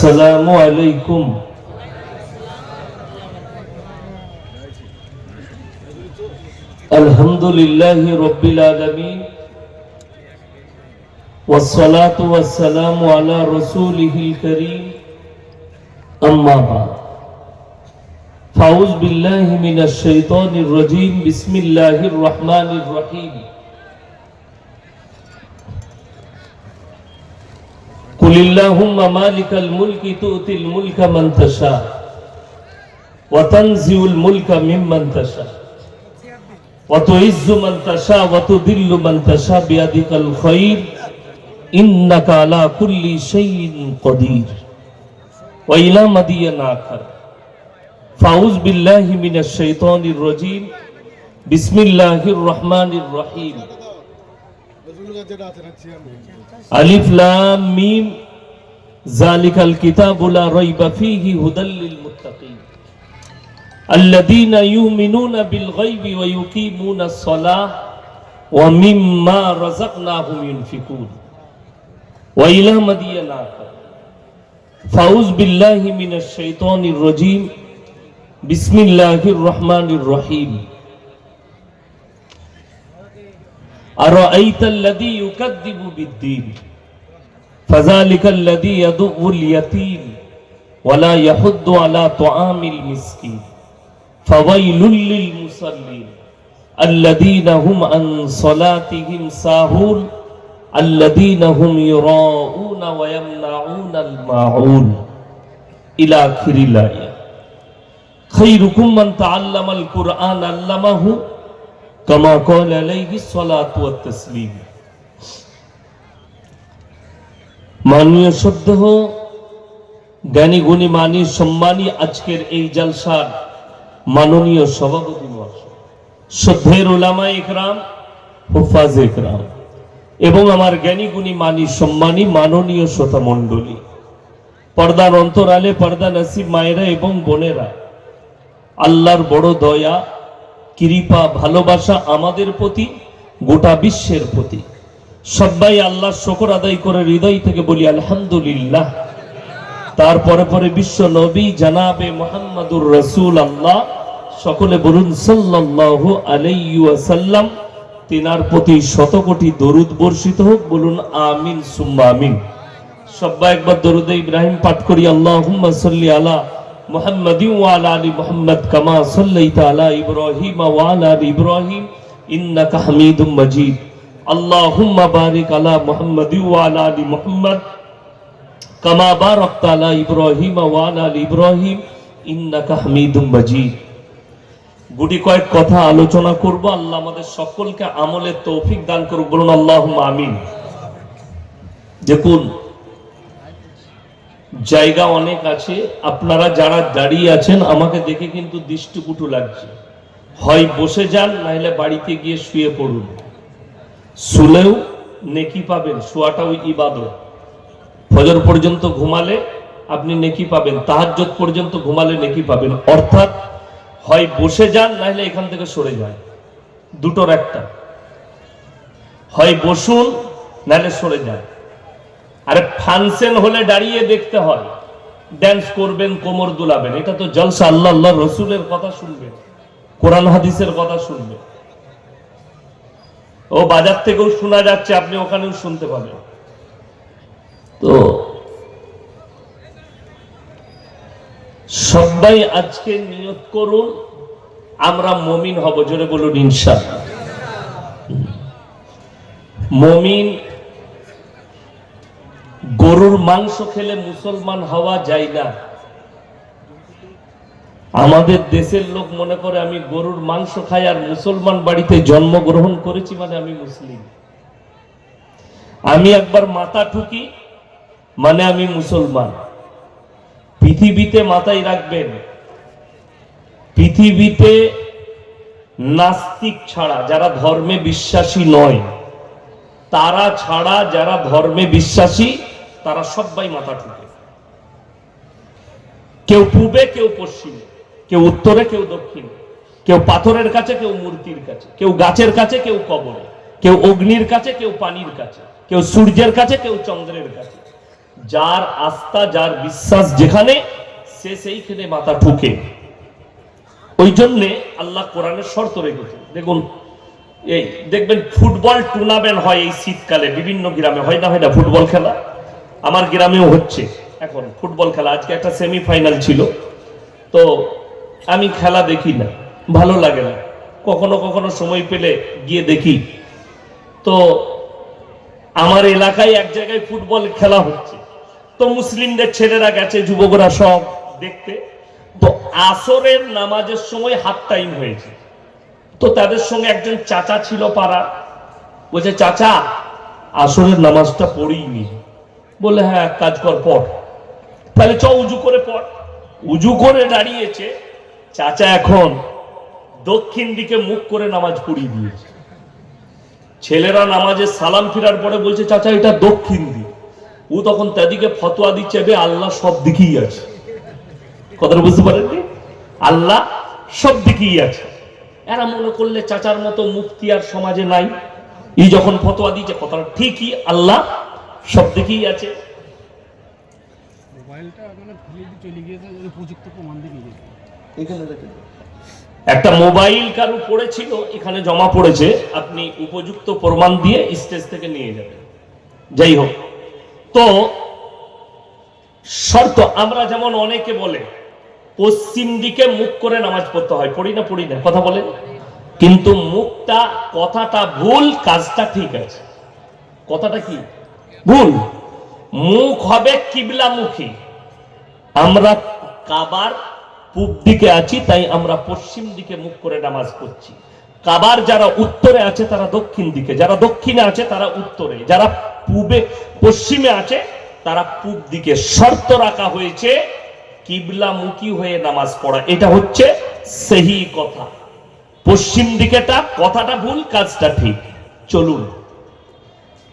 السلام عليكم. الحمد لله رب العالمين. والصلاة والسلام على رسوله الكريم. أما بعد. فأعوذ بالله من الشيطان الرجيم. بسم الله الرحمن الرحيم. قل اللهم مالك الملك تؤتي الملك من تشاء وتنزع الملك ممن تشاء وتعز من تشاء وتذل من تشاء بيدك الخير إنك على كل شيء قدير وإلى مدين آخر. فأعوذ بالله من الشيطان الرجيم. بسم الله الرحمن الرحيم. لام ميم. ذلك الكتاب لا ريب فيه هدى للمتقين. الذين يؤمنون بالغيب ويقيمون الصلاة ومما رزقناهم ينفقون. وإلى مدين آخر. بالله من الشيطان الرجيم. بسم الله الرحمن الرحيم. أرأيت الذي يكذب بالدين فذلك الذي يدعو اليتيم ولا يحض على طعام المسكين فويل للمصلين الذين هم عن صلاتهم ساهون الذين هم يراءون ويمنعون الماعون إلى آخر الآية خيركم من تعلم القرآن علمه كما قال عليه الصلاة والتسليم মাননীয় শ্রদ্ধেহ জ্ঞানী গুণী মানী সম্মানী আজকের এই জলসার মাননীয় সভাপতি মহাশয় শ্রদ্ধের ওলামা একরাম হুফাজ একরাম এবং আমার জ্ঞানী গুণী মানী সম্মানী মাননীয় শ্রোতা মণ্ডলী পর্দার অন্তরালে পর্দা নাসিব মায়েরা এবং বোনেরা আল্লাহর বড় দয়া কৃপা, ভালোবাসা আমাদের প্রতি, গোটা বিশ্বের প্রতি। সবাই আল্লাহ শকর আদায় করে হৃদয় থেকে বলি, আলহামদুলিল্লাহ। তারপরে পরে বিশ্ব নবী জানাবে মোহাম্মদুর রসুল আল্লাহ সকলে বলুন, সাল্লাল্লাহু আলাইহি ওয়াসাল্লাম। তিনার প্রতি শত কোটি দরুদ বর্ষিত হোক, বলুন, আমিন, সুম্মা আমিন। সবাই একবার দরুদে ইব্রাহিম পাঠ করি, আল্লাহুম্মা সাল্লি আলা মুহাম্মদ কামা সাল্লাইতা আলা ইব্রাহিম ওয়া আলা আলি ইব্রাহিম, ইন্নাকা হামিদুম মাজিদ। আল্লাহুম্মা বারিক আলা মুহাম্মাদি ওয়া আলা আলি মুহাম্মদ কামা বারাকতা আলা ইব্রাহিম ওয়া আলা আলি ইব্রাহিম, ইন্নাকা হামিদুম মাজিদ। গুটি কয়েক কথা আলোচনা করব, আল্লাহ আমাদের সকলকে আমলের তৌফিক দান করুক, বলুন আল্লাহুম্মা আমিন। দেখুন জায়গা অনেক আছে, আপনারা যারা দাঁড়িয়ে আছেন, আমাকে দেখে কিন্তু দৃষ্টিকুটু লাগছে। হয় বসে যান, নাহলে বাড়িতে গিয়ে শুয়ে পড়ুন। শুলেও নেকি পাবেন শোয়াটা ওই ইবাদত। ফজর পর্যন্ত ঘুমালে আপনি নেকি পাবেন তাহাজ্জত পর্যন্ত ঘুমালে নেকি পাবেন। অর্থাৎ হয় বসে যান, নাহলে এখান থেকে সরে যান। দুটোর একটা। হয় বসুন, নাহলে সরে যান। আরে ফাংশন হলে দাঁড়িয়ে দেখতে হয়। ড্যান্স করবেন, কোমর দুলাবেন। এটা তো জলসা, আল্লাহ আল্লাহ রসুলের কথা শুনবেন। কোরআন হাদিসের কথা শুনবেন। ও বাজার থেকেও শোনা যাচ্ছে, আপনি ওখানেও শুনতে পাবেন। তো, সবাই আজকে নিয়ত করুন, আমরা মমিন হব। জোরে বলুন ইনশাআল্লাহ মমিন গরুর মাংস খেলে মুসলমান হওয়া যায় না। আমাদের দেশের লোক মনে করে আমি গরুর মাংস খাই আর মুসলমান বাড়িতে জন্মগ্রহণ করেছি মানে আমি মুসলিম। আমি একবার মাথা ঠুকি মানে আমি মুসলমান। পৃথিবীতে মাথায় রাখবেন, পৃথিবীতে নাস্তিক ছাড়া, যারা ধর্মে বিশ্বাসী নয়, তারা ছাড়া যারা ধর্মে বিশ্বাসী তারা সবাই মাথা ঠুকে। কেউ পূবে, কেউ পশ্চিমে, কেউ উত্তরে, কেউ দক্ষিণে, কেউ পাথরের কাছে, কেউ মূর্তির কাছে, কেউ গাছের কাছে, কেউ কবরে, কেউ অগ্নির কাছে, কেউ পানির কাছে, কেউ সূর্যের কাছে, কেউ চন্দ্রের কাছে। যার আস্থা, যার বিশ্বাস যেখানে, সে সেইখানে মাথা ঠুকে। ওই জন্যে আল্লাহ কোরআনের শর্ত রেখেছে। দেখুন, এই, দেখবেন ফুটবল টুর্নামেন্ট হয় এই শীতকালে, বিভিন্ন গ্রামে, হয় না হয় না, ফুটবল খেলা? আমার গ্রামেও হচ্ছে। এখন ফুটবল খেলা, আজকে একটা সেমিফাইনাল ছিল। তো আমি খেলা দেখি না, ভালো লাগে না। কখনো কখনো সময় পেলে গিয়ে দেখি। তো আমার এলাকায় এক জায়গায় ফুটবল খেলা হচ্ছে। তো মুসলিমদের ছেলেরা গেছে, যুবকরা সব দেখতে। তো আসরের নামাজের সময় হাফ টাইম হয়েছে। তো তাদের সঙ্গে একজন চাচা ছিল পাড়া। বলছে, চাচা, আসরের নামাজটা পড়িনি। বলে হ্যাঁ কাজ কর, পড়। তাহলে চ, উজু করে পড়। উজু করে দাঁড়িয়েছে, চাচা এখন দক্ষিণ দিকে মুখ করে নামাজ পড়িয়ে দিয়েছে। ছেলেরা নামাজে সালাম ফিরার পরে বলছে, চাচা, এটা দক্ষিণ দিক। ও তখন তাদিকে ফতোয়া দিচ্ছে বে আল্লাহ সব দিকেই আছে। কথাটা বুঝতে পারেননি? আল্লাহ সব দিকেই আছে। এরা মনে করলে চাচার মতো মুক্তি আর সমাজে নাই। ই যখন ফতোয়া দিচ্ছে কথাটা ঠিকই আল্লাহ সব দিকেই আছে। মোবাইলটা মানে। একটা মোবাইল কারু পড়েছিল এখানে জমা পড়েছে আপনি উপযুক্ত প্রমাণ দিয়ে স্টেজ থেকে নিয়ে যাবেন। যাই হোক তো শর্ত আমরা যেমন অনেকে বলে পশ্চিম দিকে মুখ করে নামাজ পড়তে হয় পড়ি না পড়ি না কথা বলে কিন্তু মুখটা কথাটা ভুল কাজটা ঠিক আছে। কথাটা কি? ভুল। মুখ হবে কিবলামুখী। আমরা কাবার পূব দিকে আছি, তাই আমরা পশ্চিম দিকে মুখ করে নামাজ পড়ছি। কাবার যারা উত্তরে আছে, তারা দক্ষিণ দিকে। যারা দক্ষিণে আছে, তারা উত্তরে। যারা পূবে, পশ্চিমে আছে, তারা পূব দিকে। শর্ত রাখা হয়েছে, কিবলামুখী হয়ে নামাজ পড়া। এটা হচ্ছে সেহি কথা। পশ্চিম দিকেটা, কথাটা ভুল, কাজটা ঠিক। চলুন।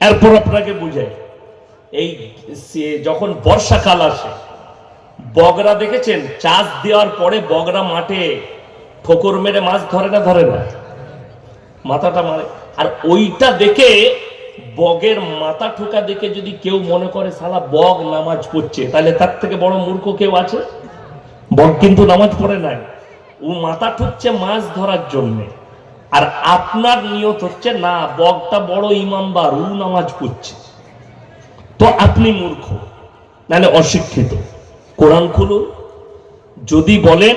এরপর আপনাকে বুঝাই। এই যখন বর্ষাকাল আসে, বগরা দেখেছেন? চাষ দেওয়ার পরে বগরা মাঠে ঠোকর মেরে মাছ ধরে না ধরে না? মাথাটা মারে। আর ওইটা দেখে বগের মাথা ঠোকা দেখে যদি কেউ মনে করে, সালা বগ নামাজ পড়ছে, তাহলে তার থেকে বড় মূর্খ কেউ আছে? বগ কিন্তু নামাজ পড়ে নাই। ও মাথা ঠুকছে মাছ ধরার জন্য। আর আপনার নিয়ত হচ্ছে, না, বগটা বড় ইমাম বা রু নামাজ পড়ছে। তো আপনি মূর্খ, নাহলে অশিক্ষিত। কোরআন খুলুন, যদি বলেন